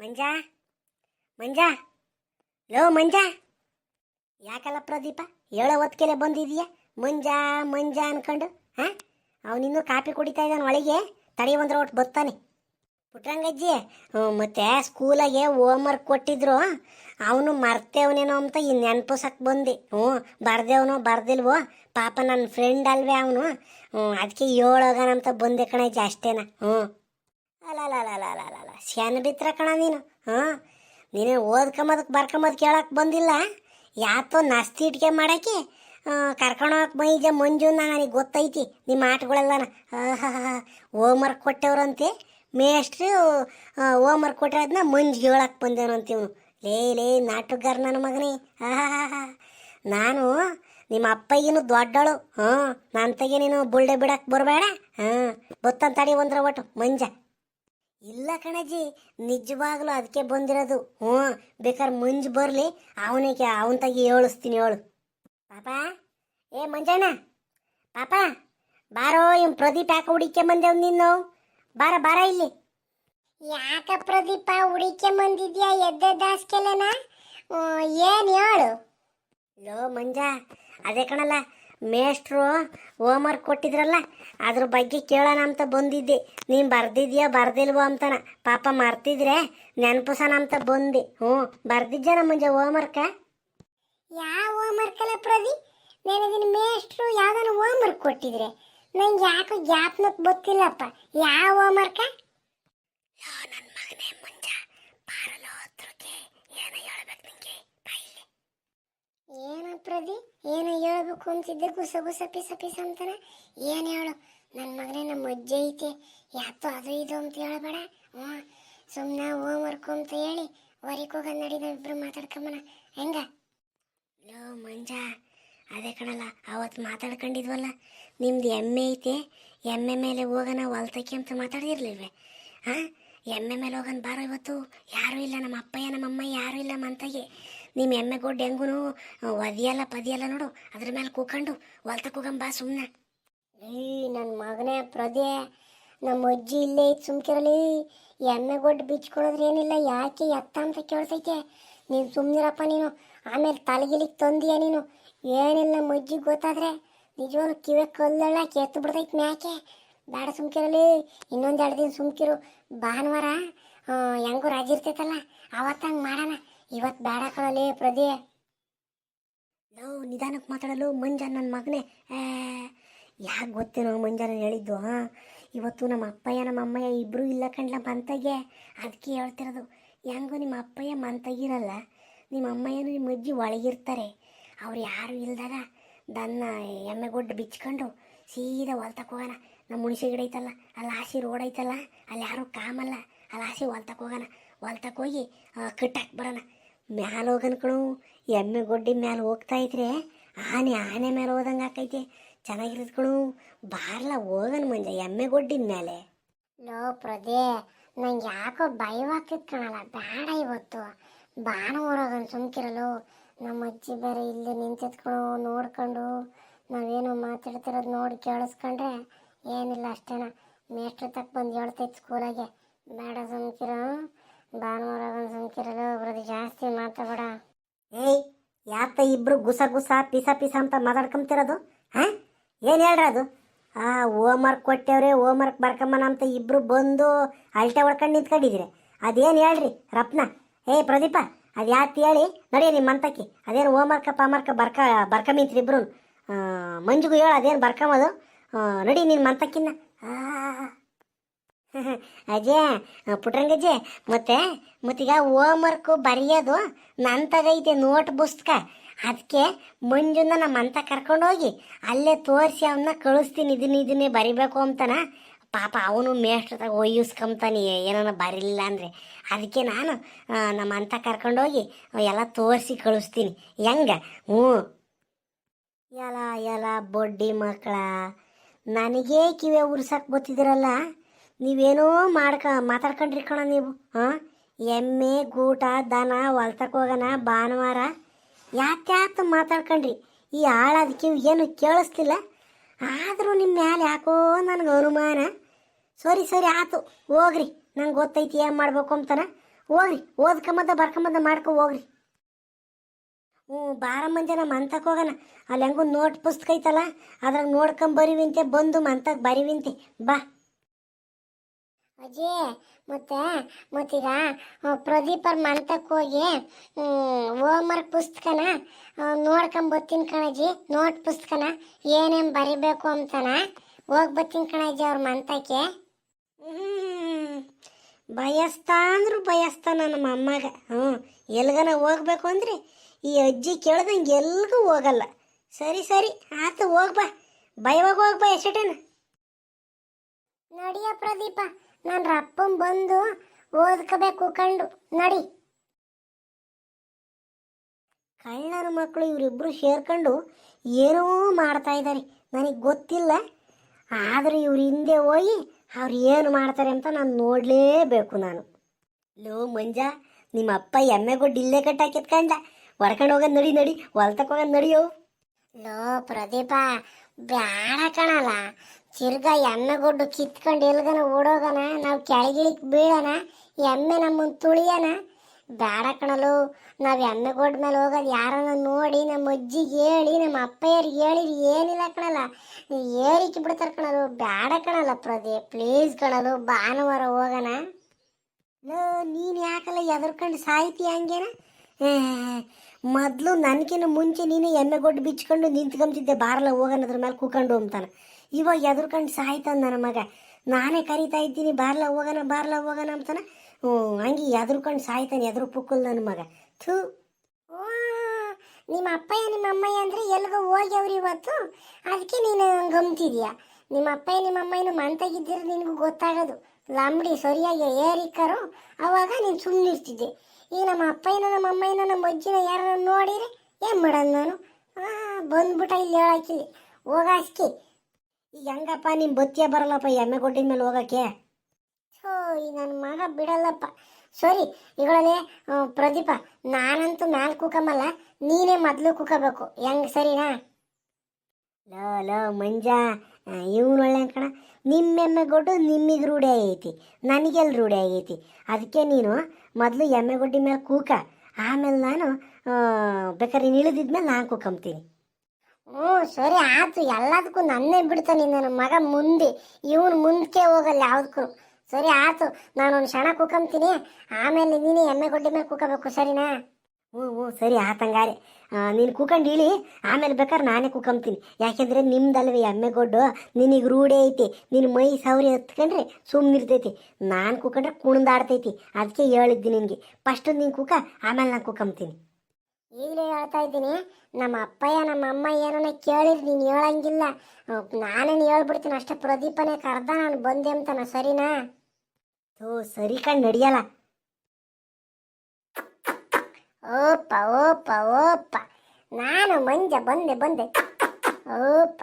ಮಂಜ? ಮಂಜ? Low ಮಂಜ? ಯಾಕಲ್ಲ ಪ್ರದೀಪ? ಹೇಳೋ ಹೊತ್ಕೆಲೆ ಬಂದಿದೀಯ? ಮಂಜ ಮಂಜ ಅನ್ಕೊಂಡು, ಹಾಂ? ಅವನಿನ್ನೂ ಕಾಪಿ ಕುಡಿತಾ ಇದ್ದಾನೆ ಒಳಗೆ. ತಡಿ ಬಂದ್ರೆ ಒಟ್ಟು ಬರ್ತಾನೆ ಪುಟ್ರಂಗಜ್ಜಿ ಮತ್ತೆ ಸ್ಕೂಲಾಗೆ ಹೋಮ್ವರ್ಕ್ ಕೊಟ್ಟಿದ್ರು. ಅವನು ಮರ್ತೇವನೇನೋ ಅಂತ ಈ ನೆನ್ಪುಸಕ್ಕೆ ಬಂದೆ. ಹ್ಞೂ ಬರ್ದೇವನೋ ಬರ್ದಿಲ್ವೋ? ಪಾಪ ನನ್ನ ಫ್ರೆಂಡ್ ಅಲ್ವೇ ಅವನು. ಅದಕ್ಕೆ ಅಂತ ಬಂದೆ ಕಣಜ್ಜಿ ಅಷ್ಟೇನಾ. ಹ್ಞೂ ಅಲ್ಲ ಶಾನ ಬಿತ್ರ ಕಣ ನೀನು. ಹಾಂ ನೀನು ಓದ್ಕೊಂಬದಕ್ಕೆ ಬರ್ಕೊಂಬದ್ ಕೇಳಕ್ಕೆ ಬಂದಿಲ್ಲ. ಯಾತೋ ನಾಸ್ತಿ ಇಟ್ಕೆ ಮಾಡಕ್ಕೆ ಕರ್ಕೊಂಡೋಗಕ್ಕೆ ಮೈಜ ಮಂಜು ನನಗೆ ಗೊತ್ತೈತಿ. ನಿಮ್ಮ ಆಟಗಳೆಲ್ಲನ. ಹೋಮ್ವರ್ಕ್ ಕೊಟ್ಟವ್ರಂತೆ. ಮೇಷ್ಟ್ರು ಹೋಮ್ವರ್ಕ್ ಕೊಟ್ಟಿರೋದನ್ನ ಮಂಜು ಹೇಳಕ್ಕೆ ಬಂದೇವಂತೆ ಇವನು. ಲೇ ಲೇ ನಾಟಕಗಾರ ನನ್ನ ಮಗನೇ. ಆಹಾ ನಾನು ನಿಮ್ಮ ಅಪ್ಪಗಿನೂ ದೊಡ್ಡಳು. ಹ್ಞೂ. ನನ್ನ ತೆಗೆ ನೀನು ಬುಲ್ಡೆ ಬಿಡಕ್ಕೆ ಬರಬೇಡ. ಹಾಂ ಗೊತ್ತಂತಡಿ ತಡಿ ಒಂದ್ರ ಒಟ್ಟು ಮಂಜ. ಇಲ್ಲ ಕಣಜಿ ನಿಜವಾಗ್ಲೂ ಅದಕ್ಕೆ ಬಂದಿರೋದು. ಹ್ಞೂ ಬೇಕಾದ್ರೆ ಮಂಜು ಬರಲಿ ಅವನಿಗೆ ಅವನ ತಗಿ ಹೇಳಿಸ್ತೀನಿ ಹೇಳು. ಪಾಪ ಏ ಮಂಜಣ್ಣ ಪಾಪ ಬಾರೋ ಇವ್ ಪ್ರದೀಪ್ ಯಾಕೆ ಹುಡಿಕೆ ಬಂದೇವ್ ನಿನ್ನು ಬಾರ ಬಾರ ಇಲ್ಲಿ. ಯಾಕ ಪ್ರದೀಪ ಹುಡಿಕೆ ಬಂದಿದ್ಯಾ? ಎದ್ದೆ ದಾಸ್ಕೆಲೆನ ಏನು ಹೇಳು? ಲೋ ಮಂಜ ಅದೇ ಕಣಲ್ಲ ಮೇಷ್ಟ್ರು ಹೋಮ್ವರ್ಕ್ ಕೊಟ್ಟಿದ್ರಲ್ಲ ಅದ್ರ ಬಗ್ಗೆ ಕೇಳೋಣ ಅಂತ ಬಂದಿದ್ದೆ. ನೀನು ಬರ್ದಿದ್ಯಾ ಬರ್ದಿಲ್ವೋ ಅಂತಾನ. ಪಾಪ ಮರ್ತಿದ್ರೆ ನೆನಪಿಸೋಣ ಅಂತ ಬಂದೆ. ಹ್ಞೂ ಬರ್ದಿದ್ಯಾನ ಮುಂಜೆ ಹೋಮ್ವರ್ಕ? ಯಾವ ಹೋಮ್ವರ್ಕ್ ಅಲ್ಲ ಪ್ರದಿ ನನಗಿನ ಮೇಷ್ಟ್ರು ಯಾವ್ದಾನ ಹೋಮ್ವರ್ಕ್ ಕೊಟ್ಟಿದ್ರೆ. ನಂಗೆ ಯಾಕೋ ಜ್ಞಾಪನಕ್ಕೆ ಗೊತ್ತಿಲ್ಲಪ್ಪ. ಯಾವ ಹೋಮ್ವರ್ಕ? ನನ್ನ ಮಗನೇ ಮುಂಜ ಏನ ಪ್ರದಿ ಏನೋ ಹೇಳ್ಬೇಕು ಅಂತಿದ್ದೆ ಗುಸ ಗುಸ ಪಿಸ ಪಿಸ ಅಂತಾನೆ. ಏನು ಹೇಳು ನನ್ನ ಮಗನೇ ನಮ್ಮ ಅಜ್ಜಿ ಐತೆ. ಯಾತೋ ಅದು ಇದು ಅಂತ ಹೇಳಬೇಡ. ಹ್ಞೂ ಸುಮ್ಮನೆ ಹೋಮ್ವರ್ಕ್ ಅಂತ ಹೇಳಿ ಹೊರಗೆ ಹೋಗೋದು ನಡಿ ನಾವಿಬ್ರು ಮಾತಾಡ್ಕೊಂಬನ. ಹೆಂಗ? ಲೋ ಮಂಜ, ಅದೇ ಕಣಲ್ಲ ಅವತ್ತು ಮಾತಾಡ್ಕೊಂಡಿದ್ವಲ್ಲ, ನಿಮ್ದು ಎಮ್ಮೆ ಐತೆ. ಎಮ್ಮೆ ಮೇಲೆ ಹೋಗೋಣ ಹೊಲ್ತಕ್ಕೆ ಅಂತ ಮಾತಾಡಿರ್ಲಿಲ್ವೇ ಹಾಂ ಎಮ್ಮೆ ಮೇಲೆ ಹೋಗೋಣ ಬಾರೋ ಇವತ್ತು. ಯಾರೂ ಇಲ್ಲ, ನಮ್ಮ ಅಪ್ಪಯ್ಯ, ನಮ್ಮ ಅಮ್ಮ ಯಾರೂ ಇಲ್ಲ ಮಂತಾಗೆ. ನಿಮ್ಮ ಎಮ್ಮೆ ಗೊಡ್ಡು ಹೆಂಗೂ ಒದಿಯಲ್ಲ ಪದಿಯಲ್ಲ ನೋಡು, ಅದ್ರ ಮೇಲೆ ಕೂಕೊಂಡು ಹೊಲ್ತ ಹೋಗಂ ಬಾ ಸುಮ್ಮನೆ ಏಯ್ ನನ್ನ ಮಗನೇ ಪ್ರದೇ ನಮ್ಮ ಅಜ್ಜಿ ಇಲ್ಲೇ ಇತ್ತು ಸುಮ್ಕಿರಲಿ. ಎಮ್ಮೆ ಗೊಡ್ಡು ಬಿಚ್ಕೊಳ್ಳೋದ್ರೆ ಏನಿಲ್ಲ, ಯಾಕೆ ಎತ್ತ ಅಂತ ಕೇಳ್ತೈತೆ. ನೀನು ಸುಮ್ಮನಿರಪ್ಪ ನೀನು, ಆಮೇಲೆ ತಲೆಗಿಲಿಗೆ ತಂದೀಯ ನೀನು. ಏನಿಲ್ಲ ನಮ್ಮ ಅಜ್ಜಿಗೆ ಗೊತ್ತಾದ್ರೆ, ನಿಜವಾಗ್ಲು ಕಿವೆ ಕಲ್ಲಲ್ಲ ಕೆತ್ತು ಬಿಡ್ತೈತೆ ಮ್ಯಾಕೆ. ಬೇಡ ಸುಮ್ಕಿರಲಿ, ಇನ್ನೊಂದು ಎರಡು ದಿನ ಸುಮ್ಕಿರು. ಭಾನುವಾರ ಹೆಂಗೂ ರಜೆ ಇರ್ತೈತಲ್ಲ ಹಂಗೆ ಮಾಡೋಣ. ಇವತ್ತು ಬೇಡ ಕಣಲಿ ಪ್ರದೇ ನಾವು ನಿಧಾನಕ್ಕೆ ಮಾತಾಡಲು ಮಂಜ ನನ್ನ ಮಗನೇ. ಯಾಕೆ ನಾವು ಮಂಜಾನ ಹೇಳಿದ್ದು, ಹಾಂ? ಇವತ್ತು ನಮ್ಮ ಅಪ್ಪಯ್ಯ, ನಮ್ಮ ಅಮ್ಮಯ್ಯ ಇಬ್ಬರು ಇಲ್ಲ ಕಣ್ಲ ಮಂತಗೆ. ಅದಕ್ಕೆ ಹೇಳ್ತಿರೋದು, ಹೆಂಗೋ ನಿಮ್ಮ ಅಪ್ಪಯ್ಯ ಮಂತಗಿರಲ್ಲ, ನಿಮ್ಮ ಅಮ್ಮಯ್ಯನು ನಿಮ್ಮ ಅಜ್ಜಿ ಒಳಗಿರ್ತಾರೆ. ಅವ್ರು ಯಾರು ಇಲ್ದಾಗ ದನ್ನ ಎಮ್ಮೆಗೊಡ್ಡು ಬಿಚ್ಕೊಂಡು ಸೀದಾ ಹೊಲ್ತಕ್ಕೆ ಹೋಗೋಣ. ನಮ್ಮ ಹುಣಸೆ ಗಿಡ ಐತಲ್ಲ ಅಲ್ಲಿ ಹಾಸಿ ರೋಡ್ ಐತಲ್ಲ ಅಲ್ಲಿ ಯಾರೂ ಕಾಮಲ್ಲ ಅಲ್ಲಿ ಹಾಸಿ ಹೊಲ್ತಕ್ಕೆ ಹೋಗೋಣ. ಹೊಲ್ತಕ್ಕೆ ಹೋಗಿ ಕಟ್ಟಾಕಿ ಬರೋಣ. ಮ್ಯಾಲ ಹೋಗನ್ ಎಮ್ಮೆ ಗೊಡ್ಡಿ ಮ್ಯಾಲೆ ಹೋಗ್ತಾ ಇದ್ರೆ ಆನೆ ಆನೆ ಮೇಲೆ ಹೋದಂಗೆ ಆಕೈತೆ. ಚೆನ್ನಾಗಿರೋದು ಕಣು, ಬಾರ್ಲ ಹೋಗನ್ ಮಂಜ ಎಮ್ಮೆ ಗೊಡ್ಡಿನ ಮೇಲೆ ಲೋ ಪ್ರದೇ ನಂಗೆ ಯಾಕೋ ಭಯವಾಗ್ತಿತ್ತು ಕಣಲ್ಲ ಬೇಡ ಇವತ್ತು. ಭಾನುವಾರ ಸುಮ್ಕಿರಲು, ನಮ್ಮ ಅಜ್ಜಿ ಬೇರೆ ಇಲ್ಲಿ ನಿಂತಿತ್ಕೊಂಡು ನೋಡ್ಕೊಂಡು, ನಾವೇನೋ ಮಾತಾಡ್ತಿರೋದು ನೋಡಿ ಕೇಳಿಸ್ಕೊಂಡ್ರೆ ಏನಿಲ್ಲ ಅಷ್ಟೇನ. ಮೇಷ್ಟ್ರ ತಕ್ಕ ಬಂದು ಹೇಳ್ತೈತೆ ಸ್ಕೂಲಾಗೆ ಬೇಡ ಸುಮ್ಕಿರ. ಭಾನುವಾರ ಒಂದು ಒಬ್ರದ್ದು ಜಾಸ್ತಿ ಮಾತಾಡ ಏಯ್ ಯಾತ ಇಬ್ರು ಗುಸ ಗುಸ ಪಿಸ ಪಿಸ ಅಂತ ಮಾತಾಡ್ಕೊಂತಿರೋದು ಹಾ? ಏನು ಹೇಳ್ರ ಅದು? ಆ ಹೋಮ್ವರ್ಕ್ ಕೊಟ್ಟೇವ್ರೆ ಹೋಮ್ವರ್ಕ್ ಬರ್ಕಮ್ಮನ ಅಂತ ಇಬ್ರು ಬಂದು ಅಲ್ಟೆ ಹೊಡ್ಕೊಂಡು ನಿಂತ್ಕೊಂಡಿದ್ದೀರಿ. ಅದೇನು ಹೇಳ್ರಿ ರಪ್ನ ಏಯ್ ಪ್ರದೀಪ ಅದು ಯಾತ್ ಹೇಳಿ? ನಡಿಯ ನಿಮ್ಮ ಮಂತಕ್ಕೆ. ಅದೇನು ಹೋಮ್ವರ್ಕ ಪಾಮರ್ಕ ಬರ್ಕ ಬರ್ಕೊಂಬಿಂತ್ರಿ ಇಬ್ರು ಮಂಜುಗೂ ಹೇಳು ಅದೇನು ಬರ್ಕೊಂಬದು? ಆ, ನಡಿ ನಿನ್ನ ಮಂತಕ್ಕಿನ್ನ. ಅಜೇ ಪುಟ್ರಂಗಜ್ಜೆ ಮತ್ತೆ, ಮತ್ತೀಗ ಹೋಮ್ವರ್ಕು ಬರೆಯೋದು ನನ್ನ ತಗೈತೆ ನೋಟ್ ಪುಸ್ತಕ ಅದಕ್ಕೆ ಮಂಜುನ ನಮ್ಮ ಅಂತ ಕರ್ಕೊಂಡೋಗಿ ಅಲ್ಲೇ ತೋರಿಸಿ ಅವನ್ನ ಕಳಿಸ್ತೀನಿ, ಇದನ್ನ, ಇದನ್ನೇ ಬರಿಬೇಕು ಅಂತಾನ. ಪಾಪ ಅವನು ಮೇಷ್ಟ್ರದಾಗ ಒಯ್ಯಿಸ್ಕೊಂತಾನೆ ಏನನ್ನ ಬರಿಲಿಲ್ಲ ಅಂದರೆ. ಅದಕ್ಕೆ ನಾನು ನಮ್ಮ ಅಂತ ಕರ್ಕೊಂಡೋಗಿ ಎಲ್ಲ ತೋರಿಸಿ ಕಳಿಸ್ತೀನಿ. ಹೆಂಗ? ಹ್ಞೂ. ಎಲ್ಲ ಎಲ್ಲ ಬೊಡ್ಡಿ ಮಕ್ಕಳ ನನಗೇ ಕಿವೆ ಉರ್ಸಕ್ಕೆ ಗೊತ್ತಿದ್ದೀರಲ್ಲ ನೀವೇನೋ ಮಾಡ್ಕ ಮಾತಾಡ್ಕೊಂಡ್ರಿ ಕಣ ನೀವು, ಹಾಂ? ಎಮ್ಮೆ, ಗೂಟ, ದನ ಹೊಲ್ತಕ್ಕೆ ಹೋಗೋಣ ಭಾನುವಾರ. ಯಾತ್ಯಾತ ಮಾತಾಡ್ಕೊಂಡ್ರಿ? ಈ ಅದಕ್ಕೆ ಏನು ಕೇಳಿಸ್ತಿಲ್ಲ ಆದರೂ ನಿಮ್ಮ ಮ್ಯಾಲೆ ಯಾಕೋ ನನಗೆ ಅನುಮಾನ. ಸರಿ ಸರಿ, ಆತು. ಹೋಗ್ರಿ. ನಂಗೆ ಗೊತ್ತೈತಿ ಏನು ಮಾಡ್ಬೇಕು ಅಂತಾನ. ಹೋಗ್ರಿ. ಓದ್ಕೊಂಬದ, ಬರ್ಕೊಂಬದ ಮಾಡ್ಕೊ ಹೋಗ್ರಿ. ಹ್ಞೂ ಬಾರ ಮಂದಿ ನಮ್ಮ ಮಂತಕ್ಕೆ ಹೋಗೋಣ ಅಲ್ಲಿ ಹೆಂಗೂ ನೋಟ್ ಪುಸ್ತಕ ಐತಲ್ಲ, ಅದ್ರಾಗ ನೋಡ್ಕೊಂಬರಿವಿಂತೆ ಬಂದು ಮಂತಕ್ಕೆ ಬರಿವಿಂತೆ. ಬಾ. ಅಜ್ಜಿ, ಮತ್ತೆ, ಮತ್ತೀಗ ಪ್ರದೀಪರ್ ಮಂತಕ್ಕೆ ಹೋಗಿ ಹೋಮ್ವರ್ಕ್ ಪುಸ್ತಕನ ನೋಡ್ಕೊಂಡ್ ಬರ್ತೀನಿ ಕಣಜ್ಜಿ, ನೋಟ್ ಪುಸ್ತಕನ, ಏನೇನು ಬರಿಬೇಕು ಅಂತನ, ಹೋಗಿ ಬರ್ತೀನಿ ಕಣಜ್ಜಿ ಅವ್ರ ಮಂತಕ್ಕೆ ಬಯಸ್ತಾ ಅಂದ್ರೂ ಬಯಸ್ತಾ ನಮ್ಮ ಅಮ್ಮಗ ಹ್ಞೂ ಎಲ್ಗನ ಹೋಗ್ಬೇಕು ಅಂದ್ರೆ? ಈ ಅಜ್ಜಿ ಕೇಳ್ದಂಗೆ ಎಲ್ಗೂ ಹೋಗಲ್ಲ. ಸರಿ ಸರಿ, ಆತು ಹೋಗ್ಬಾ ಬಯವಾಗ ಹೋಗ್ಬಾ ಎಷ್ಟೇನ ನಡಿಯ ಪ್ರದೀಪ ನನ್ನ ರಪ್ಪ ಬಂದು ಓದ್ಕೋಬೇಕು ಕಂಡು. ನಡಿ. ಕಳ್ಳರ ಮಕ್ಕಳು ಇವರಿಬ್ಬರು ಸೇರ್ಕೊಂಡು ಏನೋ ಮಾಡ್ತಾ ಇದ್ದಾರೆ ನನಗೆ ಗೊತ್ತಿಲ್ಲ. ಆದರೆ ಇವ್ರ ಹಿಂದೆ ಹೋಗಿ ಅವ್ರು ಏನು ಮಾಡ್ತಾರೆ ಅಂತ ನಾನು ನೋಡಲೇಬೇಕು ನಾನು. ಲೋ ಮಂಜ, ನಿಮ್ಮ ಅಪ್ಪ ಎಮ್ಮೆಗೊಡ್ಡು ಇಲ್ಲೇ ಕಟ್ಟಾಕಿತ್ಕಂಡ ಹೊರ್ಕೊಂಡು ಹೋಗೋದು ನಡಿ ನಡಿ. ಹೊಲ್ತಕ್ಕೆ ಹೋಗೋದು ನಡಿಯೋ. ಲೋ ಪ್ರದೀಪ, ಬ್ಯಾಡ ಕಣಲ್ಲ. ತಿರ್ಗ ಎಮ್ಮೆಗೊಡ್ಡು ಕಿತ್ಕೊಂಡು ಎಲ್ಗನ ಓಡೋಗನ, ನಾವು ಕೆಳಗಿಳಿಕ್ ಬೀಳೋಣ, ಎಮ್ಮೆ ನಮ್ಮನ್ನು ತುಳಿಯೋಣ. ಬೇಡ ಕಣಲು, ನಾವು ಎಮ್ಮೆಗೊಡ್ಡ ಮೇಲೆ ಹೋಗೋದು ಯಾರನ್ನ ನೋಡಿ ನಮ್ಮ ಅಜ್ಜಿಗೆ ಹೇಳಿ, ನಮ್ಮ ಅಪ್ಪಯ್ಯರಿಗೆ ಹೇಳಿ ಏನಿಲ್ಲ ಕಣಲ್ಲ ಏರಿಕೆ ಬಿಡ್ತಾರೆ ಕಣಲು ಬೇಡ ಕಣಲ್ಲ ಪ್ರದೀಪ್. ಪ್ಲೀಸ್ ಕಣಲು, ಭಾನುವಾರ ಹೋಗೋಣ. ನೀನು ಯಾಕಲ್ಲ ಎದರ್ಕೊಂಡು ಸಾಯ್ತಿ ಹಂಗೇನ? ಮೊದಲು ನನಗಿನ ಮುಂಚೆ ನೀನು ಎಮ್ಮೆಗೊಡ್ಡು ಬಿಚ್ಕೊಂಡು ನಿಂತ್ಕೊಂತಿದ್ದೆ ಬಾರಲ್ಲ ಹೋಗೋಣ ಅದ್ರ ಮೇಲೆ ಕೂಕೊಂಡು ಅಂತಾನೆ ಇವಾಗ ಎದುರ್ಕೊಂಡು ಸಾಯ್ತಾನ ನನ್ನ ಮಗ. ನಾನೇ ಕರಿತಾ ಇದ್ದೀನಿ, ಬಾರ್ಲ ಹೋಗೋಣ ಬಾರ್ಲ ಹೋಗೋಣ ಅಂತಾನೆ. ಹ್ಞೂ, ಹಂಗೆ ಎದುರ್ಕೊಂಡು ಸಾಯ್ತಾನೆ, ಎದುರು ಪುಕ್ಕಲ್ ನನ್ನ ಮಗ. ಥೂ. ನಿಮ್ಮ ಅಪ್ಪಯ್ಯ, ನಿಮ್ಮ ಅಮ್ಮಯ್ಯ ಅಂದರೆ ಎಲ್ಲಿಗೋ ಹೋಗ್ಯವ್ರಿ ಇವತ್ತು? ಅದಕ್ಕೆ ನೀನು ಗಮ್ತಿದ್ಯಾ? ನಿಮ್ಮ ಅಪ್ಪಯ್ಯ, ನಿಮ್ಮ ಅಮ್ಮಯ್ಯನು ಮಂತಾಗಿದ್ದೀರ ನಿನಗೂ ಗೊತ್ತಾಗೋದು. ಲಾಂಬಡಿ ಸರಿಯಾಗಿ ಏರಿಕರು ಅವಾಗ ನೀನು ಸುಮ್ಮನಿರ್ತಿದ್ದೆ ಈಗ ನಮ್ಮ ಅಪ್ಪಯ್ಯನ ನಮ್ಮ ಅಮ್ಮಯ್ಯನ ನಮ್ಮ ಅಜ್ಜಿನ ಯಾರನ್ನ ನೋಡಿರಿ ಏನು ಮಾಡೋದು ನಾನು? ಬಂದ್ಬಿಟ್ಟ ಇಲ್ಲಿ ಹೇಳಾಕಿ ಹೋಗಾಸ್ಕಿ ಹೆಂಗಪ್ಪ ನಿಮ್ಮ ಬತ್ತಿಯ ಬರಲ್ಲಪ್ಪ ಎಮ್ಮೆ ಕೊಟ್ಟಿದ ಮೇಲೆ ಹೋಗಕ್ಕೆ? ಛೋ ಈ ನನ್ನ ಮಗ ಬಿಡಲ್ಲಪ್ಪ. ಸೋರಿ ಈಗಳೇ ಪ್ರದೀಪ, ನಾನಂತೂ ಮ್ಯಾಲ್ ಕೂಕಮಲ್ಲ ನೀನೇ ಮೊದಲು ಕೂಕಬೇಕು. ಹೆಂಗ್ ಸರಿನಾ? ಲೋ ಲೋ, ಮಂಜ ಇವನು ಒಳ್ಳೆ ಕಣ. ನಿಮ್ಮೆಮ್ಮೆಗೊಡ್ಡು ನಿಮ್ಮಿಗೆ ರೂಢಿ ಆಗೈತಿ ನನಗೆಲ್ಲಿ ರೂಢಿ ಆಗೈತಿ. ಅದಕ್ಕೆ ನೀನು ಮೊದಲು ಎಮ್ಮೆ ಗೊಡ್ಡಿ ಮೇಲೆ ಕೂಕ. ಆಮೇಲೆ ನಾನು ಬೇಕಾದ್ರೆ ಇಳಿದಿದ್ಮೇಲೆ ನಾನು ಕೂಕಂತೀನಿ ಹ್ಞೂ, ಸರಿ ಆತು ಎಲ್ಲದಕ್ಕೂ ನನ್ನೇ ಬಿಡ್ತಾನೆ ನನ್ನ ಮಗ ಮುಂದೆ. ಇವನು ಮುಂದಕ್ಕೆ ಹೋಗಲ್ಲ ಯಾವುದಕ್ಕೂ. ಸರಿ ಆಯ್ತು, ನಾನೊಂದು ಕ್ಷಣ ಕೂಕಂತೀನಿ ಆಮೇಲೆ ನೀನೇ ಎಮ್ಮೆ ಗೊಡ್ಡೆ ಮೇಲೆ ಕೂಕಬೇಕು, ಸರಿನಾ? ಹ್ಞೂ ಹ್ಞೂ, ಸರಿ ಆತಂಗಾರೆ ನೀನು ಕೂಕೊಂಡು ಇಳಿ. ಆಮೇಲೆ ಬೇಕಾದ್ರೆ ನಾನೇ ಕೂಕಂತೀನಿ ಯಾಕೆಂದರೆ ನಿಮ್ದಲ್ವೇ ಎಮ್ಮೆ ಗೊಡ್ಡು ನಿನಗೆ ರೂಢಿ ಐತಿ. ನಿನ್ನ ಮೈ ಸೌರಿ ಹತ್ಕೊಂಡ್ರೆ ಸುಮ್ಮನಿರ್ತೈತಿ ನಾನು ಕೂಕೊಂಡ್ರೆ ಕುಣ್ದಾಡ್ತೈತಿ. ಅದಕ್ಕೆ ಹೇಳಿದ್ದೆ ನಿನಗೆ. ಫಸ್ಟ್ ನೀನು ಕೂಕ, ಆಮೇಲೆ ನಾನು ಕೂಕಂತೀನಿ ಈಗಲೇ ಹೇಳ್ತಾ ಇದ್ದೀನಿ, ನಮ್ಮ ಅಪ್ಪಯ್ಯ, ನಮ್ಮ ಅಮ್ಮ ಏನನ್ನ ಕೇಳಿದ್ರೆ ನೀನು ಹೇಳಂಗಿಲ್ಲ. ನಾನೇನು ಹೇಳ್ಬಿಡ್ತೀನಿ, ಅಷ್ಟೇ ಪ್ರದೀಪನೇ ಕರ್ದ, ನಾನು ಬಂದೆ ಅಂತಾನ, ಸರಿನಾ? ಓ ಸರಿ ಕಣ್, ನಡಿಯಲ್ಲ. ಓಪ ಓಪ ಓಪ ನಾನು ಮಂಜ ಬಂದೆ ಬಂದೆ. ಓಪ